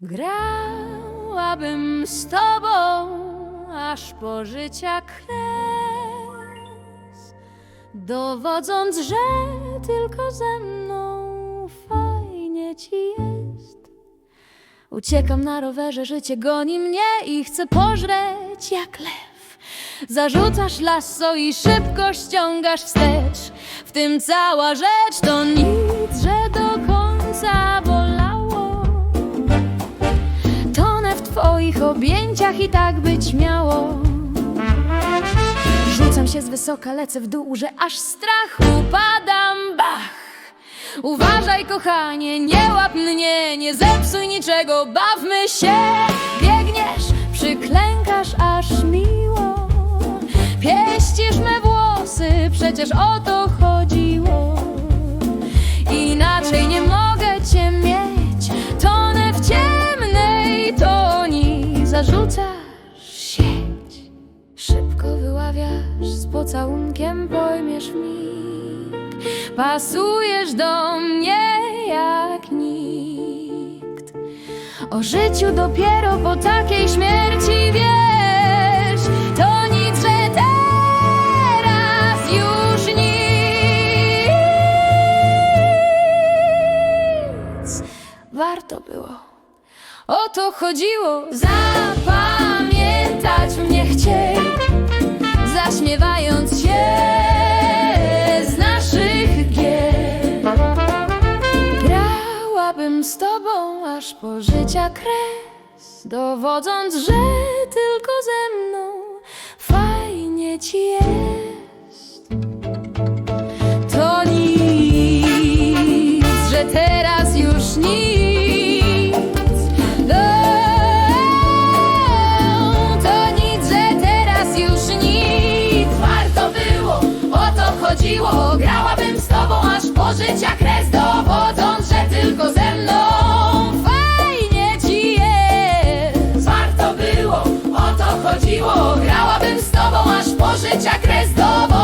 Grałabym z tobą aż po życia kres, dowodząc, że tylko ze mną fajnie ci jest. Uciekam na rowerze, życie goni mnie i chcę pożreć jak lew. Zarzucasz lasso i szybko ściągasz wstecz. W tym cała rzecz to nic, że do w twoich objęciach i tak być miało. Rzucam się z wysoka, lecę w dół, że aż strach upadam, bach! Uważaj, kochanie, nie łap mnie, nie zepsuj niczego, bawmy się. Biegniesz, przyklękasz aż miło. Pieścisz me włosy, przecież o to chodziło. Zarzucasz sieć, szybko wyławiasz, z pocałunkiem pojmiesz mig. Pasujesz do mnie jak nikt. O życiu dopiero po takiej śmierci wiesz. To nic, że teraz już nic. Warto było. O to chodziło. Zapamiętać mnie chciej zaśmiewając się z naszych gier. Grałabym z tobą aż po życia kres, dowodząc, że tylko ze mną fajnie ci jest. siło Grałabym z tobą aż po życia kres Dowodząc, że tylko ze mną. Fajnie ci jest. Warto było, o to chodziło. Grałabym z tobą aż po życia kres Dowodząc,